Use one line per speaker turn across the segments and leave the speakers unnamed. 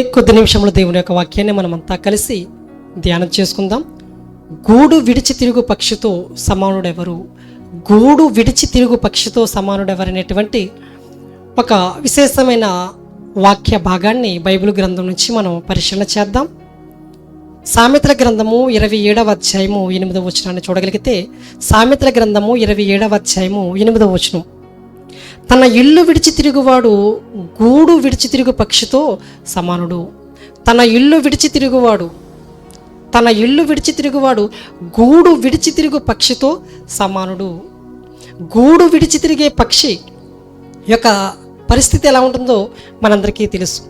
కొద్ది నిమిషంలో దేవుని యొక్క వాక్యాన్ని మనమంతా కలిసి ధ్యానం చేసుకుందాం. గూడు విడిచి తిరుగు పక్షితో సమానుడెవరు? గూడు విడిచి తిరుగు పక్షితో సమానుడెవరు అనేటువంటి ఒక విశేషమైన వాక్య భాగాన్ని బైబిల్ గ్రంథం నుంచి మనం పరిశీలన చేద్దాం. సామెతల గ్రంథము ఇరవై ఏడవ అధ్యాయము ఎనిమిదవ వచనాన్ని చూడగలిగితే సామెతల గ్రంథము ఇరవై ఏడవ అధ్యాయము ఎనిమిదవ వచనం. తన ఇల్లు విడిచి తిరుగువాడు గూడు విడిచి తిరుగు పక్షితో సమానుడు. తన ఇల్లు విడిచి తిరుగువాడు తన ఇల్లు విడిచి తిరుగువాడు గూడు విడిచి తిరుగు పక్షితో సమానుడు. గూడు విడిచి తిరిగే పక్షి యొక్క పరిస్థితి ఎలా ఉంటుందో మనందరికీ తెలుసు.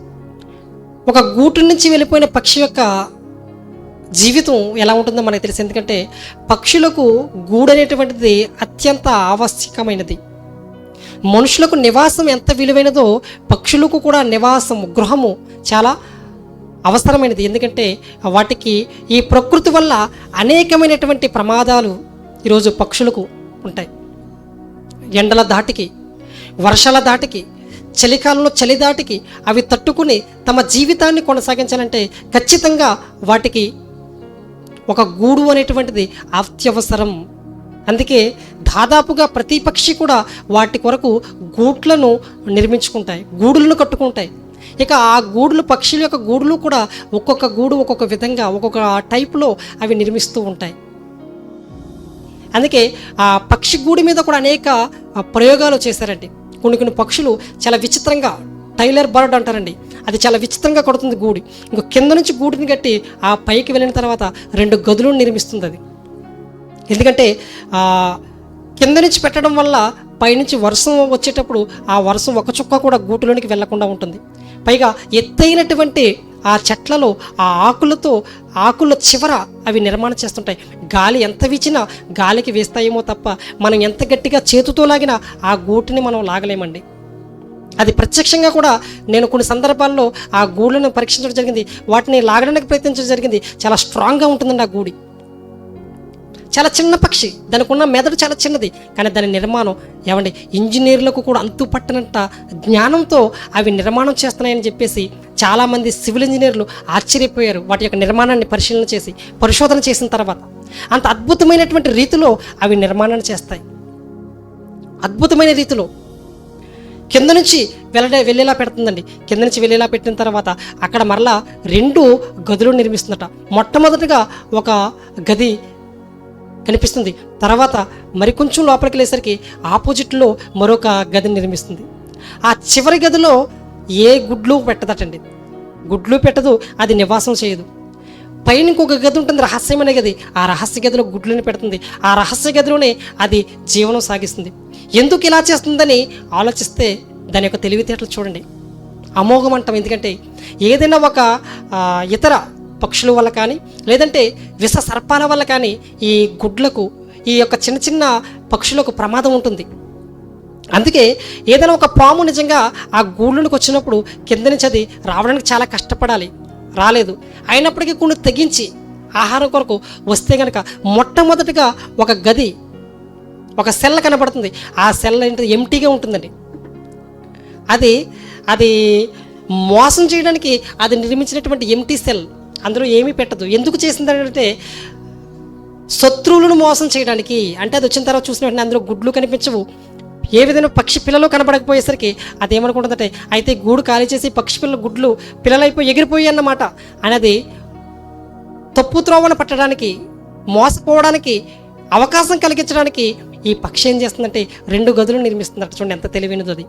ఒక గూటు నుంచి వెళ్ళిపోయిన పక్షి యొక్క జీవితం ఎలా ఉంటుందో మనకు తెలుసు. ఎందుకంటే పక్షులకు గూడు అనేటువంటిది అత్యంత ఆవశ్యకమైనది. మనుషులకు నివాసం ఎంత విలువైనదో పక్షులకు కూడా నివాసం గృహము చాలా అవసరమైనది. ఎందుకంటే వాటికి ఈ ప్రకృతి వల్ల అనేకమైనటువంటి ప్రమాదాలు ఈరోజు పక్షులకు ఉంటాయి. ఎండల దాటికి వర్షాల దాటికి చలికాలంలో చలి దాటికి అవి తట్టుకుని తమ జీవితాన్ని కొనసాగించాలంటే ఖచ్చితంగా వాటికి ఒక గూడు అనేటువంటిది అత్యవసరం. అందుకే దాదాపుగా ప్రతి పక్షి కూడా వాటి కొరకు గూట్లను నిర్మించుకుంటాయి గూడులను కట్టుకుంటాయి. ఇక ఆ గూడులు పక్షుల యొక్క గూడులు కూడా ఒక్కొక్క గూడు ఒక్కొక్క విధంగా ఒక్కొక్క టైప్లో అవి నిర్మిస్తూ ఉంటాయి. అందుకే ఆ పక్షి గూడి మీద కూడా అనేక ప్రయోగాలు చేశారండి. కొన్ని కొన్ని పక్షులు చాలా విచిత్రంగా టైలర్ బర్డ్ అంటారండి. అది చాలా విచిత్రంగా కొడుతుంది గూడి. ఇంకో కింద నుంచి గూడిని కట్టి ఆ పైకి వెళ్ళిన తర్వాత రెండు గదులను నిర్మిస్తుంది అది ఎందుకంటే కింద నుంచి పెట్టడం వల్ల పైనుంచి వర్షం వచ్చేటప్పుడు ఆ వర్షం ఒక చుక్క కూడా గూటులోనికి వెళ్ళకుండా ఉంటుంది. పైగా ఎత్తైనటువంటి ఆ చెట్లలో ఆ ఆకులతో ఆకుల చివర అవి నిర్మాణం చేస్తుంటాయి. గాలి ఎంత వీచినా గాలికి వేస్తాయేమో తప్ప మనం ఎంత గట్టిగా చేతితో లాగినా ఆ గూటిని మనం లాగలేమండి. అది ప్రత్యక్షంగా కూడా నేను కొన్ని సందర్భాల్లో ఆ గూళ్ళను పరీక్షించడం జరిగింది. వాటిని లాగడానికి ప్రయత్నించడం జరిగింది. చాలా స్ట్రాంగ్గా ఉంటుందండి ఆ గూడి. చాలా చిన్న పక్షి. దానికి ఉన్న మెదడు చాలా చిన్నది. కానీ దాని నిర్మాణం ఏమండి ఇంజనీర్లకు కూడా అంతు పట్టనంత జ్ఞానంతో అవి నిర్మాణం చేస్తున్నాయని చెప్పేసి చాలామంది సివిల్ ఇంజనీర్లు ఆశ్చర్యపోయారు. వాటి యొక్క నిర్మాణాన్ని పరిశీలన చేసి పరిశోధన చేసిన తర్వాత అంత అద్భుతమైనటువంటి రీతిలో అవి నిర్మాణాన్ని చేస్తాయి. అద్భుతమైన రీతిలో కింద నుంచి వెళ్ళడే వెళ్ళేలా పెడుతుందండి. కింద నుంచి వెళ్ళేలా పెట్టిన తర్వాత అక్కడ మరలా రెండు గదులు నిర్మిస్తుందట. మొట్టమొదటిగా ఒక గది కనిపిస్తుంది. తర్వాత మరికొంచెం లోపలికి వెళ్ళేసరికి ఆపోజిట్లో మరొక గదిని నిర్మిస్తుంది. ఆ చివరి గదిలో ఏ గుడ్లు పెట్టదటండి. గుడ్లు పెట్టదు అది నివాసం చేయదు. పైన ఇంకొక గది ఉంటుంది రహస్యమైన గది. ఆ రహస్య గదిలో గుడ్లను పెడుతుంది. ఆ రహస్య గదిలోనే అది జీవనం సాగిస్తుంది. ఎందుకు ఇలా చేస్తుందని ఆలోచిస్తే దాని యొక్క తెలివితేటలు చూడండి. అమోఘం అంటాం ఎందుకంటే ఏదైనా ఒక ఇతర పక్షుల వల్ల కానీ లేదంటే విష సర్పాల వల్ల కానీ ఈ గుడ్లకు ఈ యొక్క చిన్న చిన్న పక్షులకు ప్రమాదం ఉంటుంది. అందుకే ఏదైనా ఒక పాము నిజంగా ఆ గూళ్ళలోకి వచ్చినప్పుడు కింద నుంచి అది రావడానికి చాలా కష్టపడాలి. రాలేదు. అయినప్పటికీ కొన్ని తెగించి ఆహారం కొరకు వస్తే కనుక మొట్టమొదటిగా ఒక గది ఒక సెల్ కనబడుతుంది. ఆ సెల్ ఏంటి ఎంటీగా ఉంటుందండి. అది అది మోసం చేయడానికి అది నిర్మించినటువంటి ఎంటీ సెల్. అందులో ఏమీ పెట్టదు. ఎందుకు చేసిందంటే శత్రువులను మోసం చేయడానికి. అంటే అది వచ్చిన తర్వాత చూసిన వెంటనే అందులో గుడ్లు కనిపించవు. ఏ విధంగా పక్షి పిల్లలు కనబడకపోయేసరికి అదేమనుకుంటుందంటే అయితే గూడు ఖాళీ చేసి పక్షి పిల్లలు గుడ్లు పిల్లలైపోయి ఎగిరిపోయి అన్నమాట. అనేది తప్పు త్రోవను పట్టడానికి మోసపోవడానికి అవకాశం కలిగించడానికి ఈ పక్షి ఏం చేస్తుందంటే రెండు గదులు నిర్మిస్తుందట. చూడండి ఎంత తెలివైనది అది.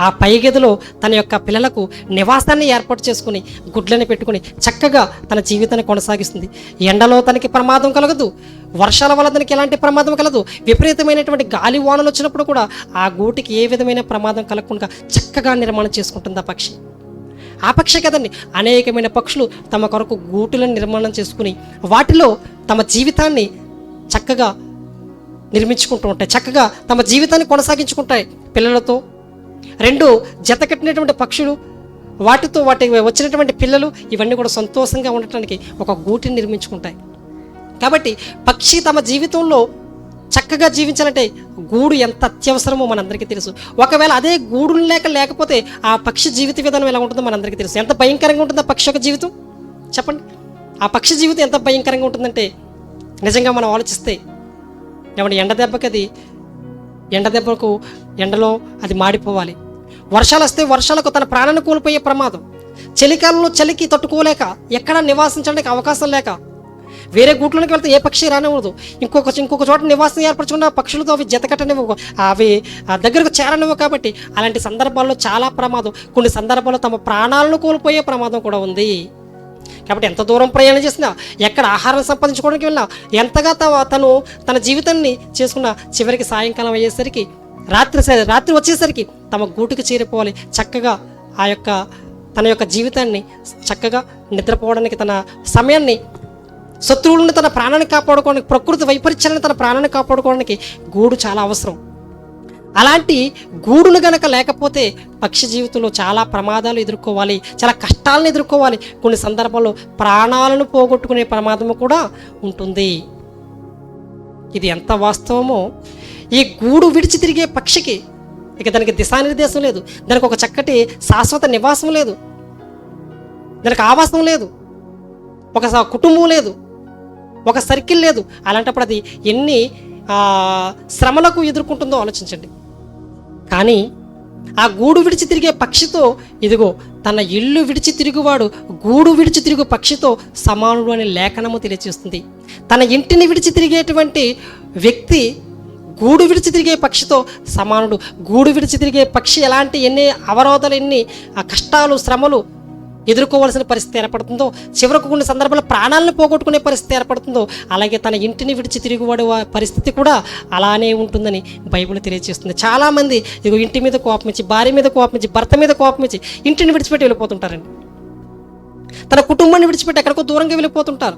ఆ పై గదిలో తన యొక్క పిల్లలకు నివాసాన్ని ఏర్పాటు చేసుకుని గుడ్లని పెట్టుకుని చక్కగా తన జీవితాన్ని కొనసాగిస్తుంది. ఎండలో తనకి ప్రమాదం కలగదు. వర్షాల వల్ల తనకి ఎలాంటి ప్రమాదం కలదు. విపరీతమైనటువంటి గాలి వానలు వచ్చినప్పుడు కూడా ఆ గూటికి ఏ విధమైన ప్రమాదం కలగకుండా చక్కగా నిర్మాణం చేసుకుంటుంది ఆ పక్షి. ఆ పక్షి కదండి అనేకమైన పక్షులు తమ కొరకు గూటులను నిర్మాణం చేసుకుని వాటిలో తమ జీవితాన్ని చక్కగా నిర్మించుకుంటూ ఉంటాయి. చక్కగా తమ జీవితాన్ని కొనసాగించుకుంటాయి పిల్లలతో రెండు జత కట్టినటువంటి పక్షులు వాటితో వాటి వచ్చినటువంటి పిల్లలు ఇవన్నీ కూడా సంతోషంగా ఉండటానికి ఒక గూటిని నిర్మించుకుంటాయి. కాబట్టి పక్షి తమ జీవితంలో చక్కగా జీవించాలంటే గూడు ఎంత అత్యవసరమో మనందరికీ తెలుసు. ఒకవేళ అదే గూడు లేక లేకపోతే ఆ పక్షి జీవిత విధానం ఎలా ఉంటుందో మనందరికీ తెలుసు. ఎంత భయంకరంగా ఉంటుందో పక్షి యొక్క జీవితం? చెప్పండి. ఆ పక్షి జీవితం ఎంత భయంకరంగా ఉంటుందంటే నిజంగా మనం ఆలోచిస్తే ఏమంటే ఎండ దెబ్బకి అది ఎండ దెబ్బకు ఎండలో అది మాడిపోవాలి. వర్షాలు వస్తే వర్షాలకు తన ప్రాణాన్ని కోల్పోయే ప్రమాదం. చలికాలంలో చలికి తట్టుకోలేక ఎక్కడ నివాసించడానికి అవకాశం లేక వేరే గూట్లోకి వెళ్తే ఏ పక్షి రానివ్వదు. ఇంకొక ఇంకొక చోట నివాసం ఏర్పరచుకున్న పక్షులతో అవి జతకట్టనివ్వవు అవి ఆ దగ్గరకు చేరనివ్వవు కాబట్టి అలాంటి సందర్భాల్లో చాలా ప్రమాదం. కొన్ని సందర్భాల్లో తమ ప్రాణాలను కోల్పోయే ప్రమాదం కూడా ఉంది. కాబట్టి ఎంత దూరం ప్రయాణం చేసినా ఎక్కడ ఆహారం సంపాదించుకోవడానికి వెళ్ళినా ఎంతగా త- తను తన జీవితాన్ని చేసుకున్న చివరికి సాయంకాలం అయ్యేసరికి రాత్రి రాత్రి వచ్చేసరికి తమ గూటికి చేరిపోవాలి. చక్కగా ఆ యొక్క తన యొక్క జీవితాన్ని చక్కగా నిద్రపోవడానికి తన సమయాన్ని శత్రువులను తన ప్రాణాన్ని కాపాడుకోవడానికి ప్రకృతి వైపరీత్యాలను తన ప్రాణాన్ని కాపాడుకోవడానికి గూడు చాలా అవసరం. అలాంటి గూడును గనక లేకపోతే పక్షి జీవితంలో చాలా ప్రమాదాలు ఎదుర్కోవాలి చాలా కష్టాలను ఎదుర్కోవాలి. కొన్ని సందర్భాల్లో ప్రాణాలను పోగొట్టుకునే ప్రమాదము కూడా ఉంటుంది. ఇది ఎంత వాస్తవమో ఈ గూడు విడిచి తిరిగే పక్షికి ఇక దానికి దిశానిర్దేశం లేదు. దానికి ఒక చక్కటి శాశ్వత నివాసం లేదు. దానికి ఆవాసం లేదు. ఒక కుటుంబం లేదు. ఒక సర్కిల్ లేదు. అలాంటప్పుడు అది ఎన్ని శ్రమలకు ఎదుర్కొంటుందో ఆలోచించండి. కానీ ఆ గూడు విడిచి తిరిగే పక్షితో ఇదిగో తన ఇల్లు విడిచి తిరుగువాడు గూడు విడిచి తిరుగు పక్షితో సమానుడు అనే లేఖనము తెలియజేస్తుంది తన ఇంటిని విడిచి తిరిగేటువంటి వ్యక్తి గూడు విడిచి తిరిగే పక్షితో సమానుడు. గూడు విడిచి తిరిగే పక్షి ఎలాంటి ఎన్ని అవరోధాలు ఎన్ని ఆ కష్టాలు శ్రమలు ఎదుర్కోవాల్సిన పరిస్థితి ఏర్పడుతుందో చివరకు కొన్ని సందర్భాల్లో ప్రాణాలను పోగొట్టుకునే పరిస్థితి ఏర్పడుతుందో అలాగే తన ఇంటిని విడిచి తిరుగువాడు పరిస్థితి కూడా అలానే ఉంటుందని బైబిల్ తెలియజేస్తుంది. చాలామంది ఇదిగో ఇంటి మీద కోపమించి భార్య మీద కోపం భర్త మీద కోపం ఇంటిని విడిచిపెట్టి వెళ్ళిపోతుంటారండి. తన కుటుంబాన్ని విడిచిపెట్టి ఎక్కడికో దూరంగా వెళ్ళిపోతుంటారు.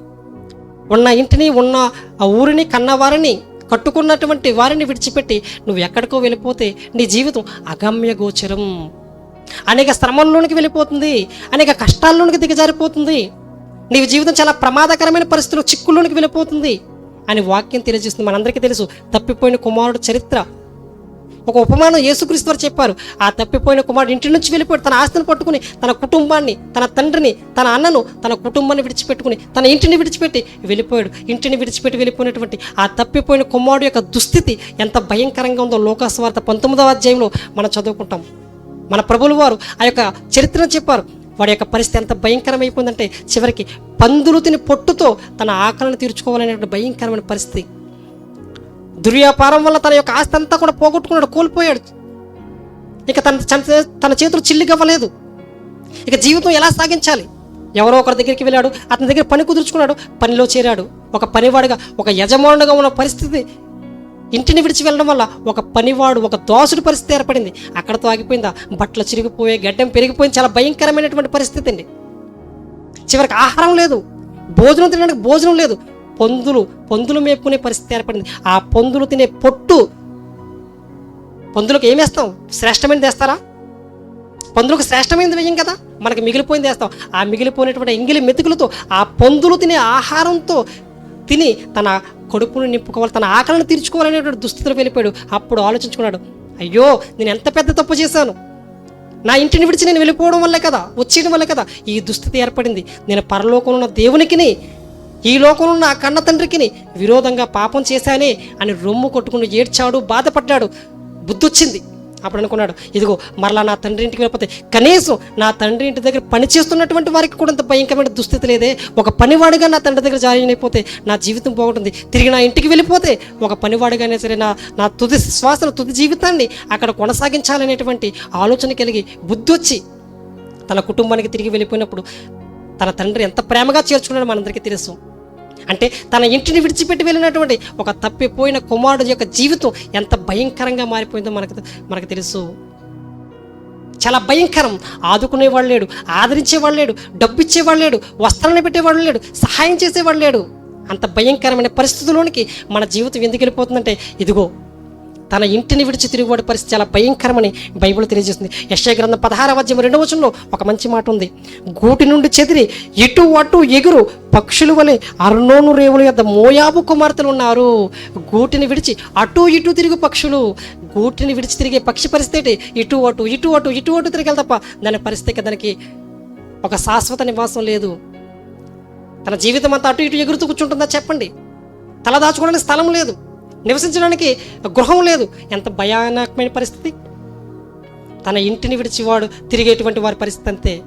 ఉన్న ఇంటిని ఉన్న ఆ ఊరిని కన్నవారిని కట్టుకున్నటువంటి వారిని విడిచిపెట్టి నువ్వు ఎక్కడికో వెళ్ళిపోతే నీ జీవితం అగమ్య గోచరం. అనేక శ్రమంలోనికి వెళ్ళిపోతుంది అనేక కష్టాల్లోనికి దిగజారిపోతుంది. నీ జీవితం చాలా ప్రమాదకరమైన పరిస్థితులు చిక్కుల్లోనికి వెళ్ళిపోతుంది అని వాక్యం తెలియజేస్తుంది. మనందరికీ తెలుసు తప్పిపోయిన కుమారుడు చరిత్ర ఒక ఉపమానం యేసుక్రీస్తు వారు చెప్పారు. ఆ తప్పిపోయిన కుమారుడు ఇంటి నుంచి వెళ్ళిపోయి తన ఆస్తిని పట్టుకుని తన కుటుంబాన్ని తన తండ్రిని తన అన్నను తన కుటుంబాన్ని విడిచిపెట్టుకుని తన ఇంటిని విడిచిపెట్టి వెళ్ళిపోయాడు. ఇంటిని విడిచిపెట్టి వెళ్ళిపోయినటువంటి ఆ తప్పిపోయిన కుమారుడు యొక్క దుస్థితి ఎంత భయంకరంగా ఉందో లోకాస్వార్త పంతొమ్మిదవ అధ్యాయంలో మనం చదువుకుంటాం. మన ప్రభులు వారు ఆ యొక్క చరిత్రను చెప్పారు. వాడి యొక్క పరిస్థితి ఎంత భయంకరమైపోయిందంటే చివరికి పందులు తిని పొట్టుతో తన ఆకలిని తీర్చుకోవాలనేటువంటి భయంకరమైన పరిస్థితి దుర్వ్యాపారం వల్ల తన యొక్క ఆస్తి అంతా కూడా పోగొట్టుకున్నాడు కోల్పోయాడు. ఇక తన తన- తన చేతులు చిల్లిగవ్వలేదు. ఇక జీవితం ఎలా సాగించాలి? ఎవరో ఒకరి దగ్గరికి వెళ్ళాడు అతని దగ్గర పని కుదుర్చుకున్నాడు పనిలో చేరాడు. ఒక పనివాడుగా ఒక యజమానుడుగా ఉన్న పరిస్థితి ఇంటిని విడిచి వెళ్ళడం వల్ల ఒక పనివాడు ఒక దోసుడు పరిస్థితి ఏర్పడింది. అక్కడతో ఆగిపోయిందా? బట్టలు చిరిగిపోయాయి గడ్డం పెరిగిపోయింది. చాలా భయంకరమైనటువంటి పరిస్థితి అండి. చివరికి ఆహారం లేదు. భోజనం తినడానికి భోజనం లేదు. పొందులు పొందులు మేపుకునే పరిస్థితి ఏర్పడింది. ఆ పొందులు తినే పొట్టు పొందులకు ఏమేస్తాం శ్రేష్టమైనది వేస్తారా? పందులకు శ్రేష్టమైనది వేయం కదా? మనకి మిగిలిపోయింది వేస్తాం. ఆ మిగిలిపోయినటువంటి ఎంగిలి మెతుకులతో ఆ పందులు తినే ఆహారంతో తిని తన కడుపును నింపుకోవాలి తన ఆకలిని తీర్చుకోవాలనేటువంటి దుస్థితిలో వెళ్ళిపోయాడు. అప్పుడు ఆలోచించుకున్నాడు అయ్యో నేను ఎంత పెద్ద తప్పు చేశాను? నా ఇంటిని విడిచి నేను వెళ్ళిపోవడం వల్లే కదా వచ్చేయడం వల్లే కదా ఈ దుస్థితి ఏర్పడింది. నేను పరలోకంలో ఉన్న దేవునికిని ఈ లోకంలో ఉన్న కన్న తండ్రికిని విరోధంగా పాపం చేశానే అని రొమ్ము కొట్టుకుని ఏడ్చాడు బాధపడ్డాడు. బుద్ధి వచ్చింది అప్పుడు అనుకున్నాడు ఇదిగో మరలా నా తండ్రి ఇంటికి వెళ్ళిపోతే కనీసం నా తండ్రి ఇంటి దగ్గర పనిచేస్తున్నటువంటి వారికి కూడా ఇంత భయంకరమైన దుస్థితి లేదే. ఒక పనివాడిగా నా తండ్రి దగ్గర జాయిన్ అయిపోతే నా జీవితం బాగుంటుంది. తిరిగి నా ఇంటికి వెళ్ళిపోతే ఒక పనివాడిగానే సరే నా నా తుది శ్వాసను తుది జీవితాన్ని అక్కడ కొనసాగించాలనేటువంటి ఆలోచన కలిగి బుద్ధి వచ్చి తన కుటుంబానికి తిరిగి వెళ్ళిపోయినప్పుడు తన తండ్రి ఎంత ప్రేమగా చేర్చుకున్నాడో మనందరికీ తెలుసు. అంటే తన ఇంటిని విడిచిపెట్టి వెళ్ళినటువంటి ఒక తప్పిపోయిన కుమారుడు యొక్క జీవితం ఎంత భయంకరంగా మారిపోయిందో మనకు మనకు తెలుసు. చాలా భయంకరం. ఆదుకునేవాడు లేడు ఆదరించేవాడు లేడు డబ్బు ఇచ్చేవాడు లేడు వస్త్రాన్ని పెట్టేవాడు లేడు సహాయం చేసేవాడు లేడు. అంత భయంకరమైన పరిస్థితుల్లోనికి మన జీవితం ఎందుకు వెళ్ళిపోతుందంటే ఇదిగో తన ఇంటిని విడిచి తిరుగుబడి పరిస్థితి చాలా భయంకరమని బైబిల్ తెలియజేస్తుంది. యశ్య గ్రంథం పదహార వద్యం రెండవ వచనంలో ఒక మంచి మాట ఉంది. గూటి నుండి చెదిరి ఇటు అటు ఎగురు పక్షులు వలె అరుణోను రేవుల యొక్క మోయాబు కుమార్తెలు ఉన్నారు. గూటిని విడిచి అటు ఇటు తిరిగి పక్షులు. గూటిని విడిచి తిరిగే పక్షి పరిస్థితి ఇటు అటు ఇటు అటు ఇటు అటు తిరగాలి తప్ప దాని పరిస్థితి దానికి ఒక శాశ్వత నివాసం లేదు. తన జీవితం అంతా అటు ఇటు ఎగురుతూ కూర్చుంటుందా చెప్పండి. తల దాచుకోవడానికి స్థలం లేదు. నివసించడానికి గృహం లేదు. ఎంత భయానకమైన పరిస్థితి. తన ఇంటిని విడిచివాడు తిరిగేటువంటి వారి పరిస్థితి అంతే.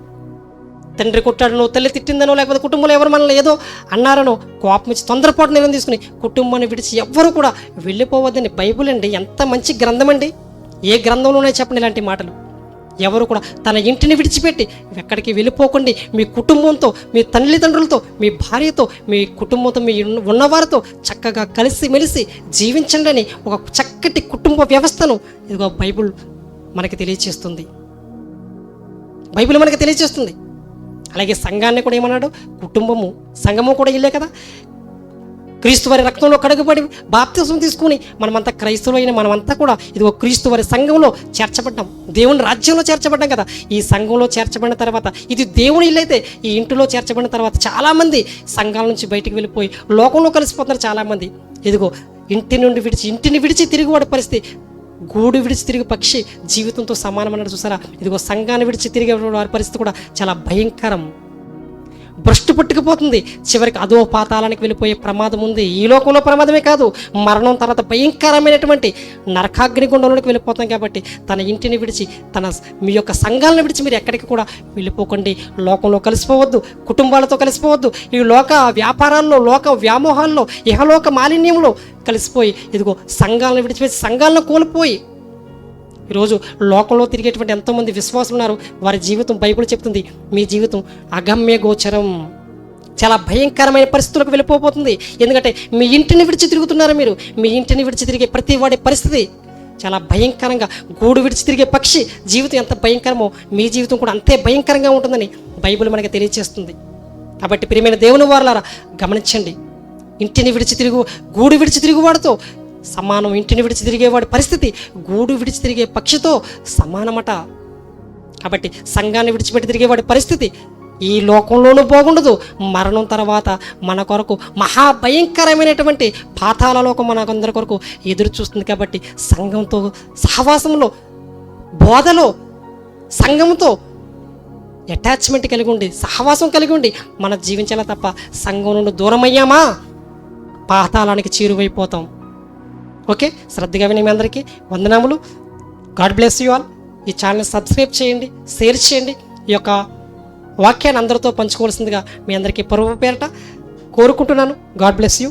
తండ్రి కొట్టాడనో తల్లి తిట్టిందనో లేకపోతే కుటుంబంలో ఎవరు మనల్ని ఏదో అన్నారనో కోపం ఇచ్చి తొందరపాటు నిర్ణయం తీసుకుని కుటుంబాన్ని విడిచి ఎవ్వరూ కూడా వెళ్ళిపోవద్దని బైబుల్ అండి. ఎంత మంచి గ్రంథం అండి ఏ గ్రంథంలోనే చెప్పండి ఇలాంటి మాటలు. ఎవరు కూడా తన ఇంటిని విడిచిపెట్టి ఎక్కడికి వెళ్ళిపోకండి. మీ కుటుంబంతో మీ తల్లిదండ్రులతో మీ భార్యతో మీ కుటుంబంతో మీ ఉన్నవారితో చక్కగా కలిసి మెలిసి జీవించండి అని ఒక చక్కటి కుటుంబ వ్యవస్థను ఇదిగో బైబుల్ మనకి తెలియచేస్తుంది. బైబిల్ మనకి తెలియచేస్తుంది. అలాగే సంఘాన్ని కూడా ఏమన్నాడు? కుటుంబము సంఘము కూడా ఇల్లే కదా? క్రీస్తు వారి రక్తంలో కడుగుపడి బాప్తిసం తీసుకుని మనమంతా క్రైస్తవులైన మనమంతా కూడా ఇదిగో క్రీస్తు వారి సంఘంలో చేర్చబడ్డాం. దేవుని రాజ్యంలో చేర్చబడ్డాం కదా. ఈ సంఘంలో చేర్చబడిన తర్వాత ఇది దేవుని ఇల్లు అయితే ఈ ఇంటిలో చేర్చబడిన తర్వాత చాలామంది సంఘాల నుంచి బయటికి వెళ్ళిపోయి లోకంలో కలిసిపోతున్నారు చాలామంది. ఇదిగో ఇంటి నుండి విడిచి ఇంటిని విడిచి తిరుగుబడి పరిస్థితి. గూడు విడిచి తిరిగి పక్షి జీవితంతో సమానమన్నాడు చూసారా? ఇదిగో సంఘాన్ని విడిచి తిరిగే వారి పరిస్థితి కూడా చాలా భయంకరం. భ్రష్టు పుట్టుకుపోతుంది. చివరికి అదో పాతాలానికి వెళ్ళిపోయే ప్రమాదం ఉంది. ఈ లోకంలో ప్రమాదమే కాదు మరణం తర్వాత భయంకరమైనటువంటి నరకాగ్నిగుండంలోకి వెళ్ళిపోతాం కాబట్టి తన ఇంటిని విడిచి తన మీ యొక్క సంఘాలను విడిచి మీరు ఎక్కడికి కూడా వెళ్ళిపోకండి. లోకంలో కలిసిపోవద్దు కుటుంబాలతో కలిసిపోవద్దు. ఈ లోక వ్యాపారాల్లో లోక వ్యామోహాల్లో ఇహలోక మాలిన్యంలో కలిసిపోయి ఇదిగో సంఘాలను విడిచిపెట్టి సంఘాలను కోల్పోయి ఈరోజు లోకంలో తిరిగేటువంటి ఎంతోమంది విశ్వాసులు ఉన్నారు. వారి జీవితం బైబిల్ చెప్తుంది. మీ జీవితం అగమ్య గోచరం. చాలా భయంకరమైన పరిస్థితులకు వెళ్ళిపోతుంది ఎందుకంటే మీ ఇంటిని విడిచి తిరుగుతున్నారు మీరు. మీ ఇంటిని విడిచి తిరిగే ప్రతి వాడి పరిస్థితి చాలా భయంకరంగా గూడు విడిచి తిరిగే పక్షి జీవితం ఎంత భయంకరమో మీ జీవితం కూడా అంతే భయంకరంగా ఉంటుందని బైబిల్ మనకి తెలియజేస్తుంది కాబట్టి ప్రియమైన దేవుని వారులారా గమనించండి. ఇంటిని విడిచి తిరుగు గూడు విడిచి తిరుగువాడితో సమానం ఇంటిని విడిచి తిరిగేవాడి పరిస్థితి గూడు విడిచి తిరిగే పక్షితో సమానమట. కాబట్టి సంఘాన్ని విడిచిపెట్టి తిరిగేవాడి పరిస్థితి ఈ లోకంలోనూ బాగుండదు. మరణం తర్వాత మన కొరకు మహాభయంకరమైనటువంటి పాతాల లోకం మనకందరి కొరకు ఎదురు చూస్తుంది కాబట్టి సంఘంతో సహవాసంలో బోధలో సంఘంతో అటాచ్మెంట్ కలిగి ఉండి సహవాసం కలిగి ఉండి మనం జీవించాలా తప్ప సంఘం నుండి దూరమయ్యామా? పాతాళానికి చేరువైపోతాం. ఓకే? శ్రద్ధగా విని మీ అందరికీ. వందనాములు. God bless you all. ఈ ఛానల్ సబ్స్క్రైబ్ చేయండి షేర్ చేయండి. ఈ యొక్క వాక్యాన్ని అందరితో పంచుకోవాల్సిందిగా మీ అందరికీ పరువు పేరట కోరుకుంటున్నాను. God bless you.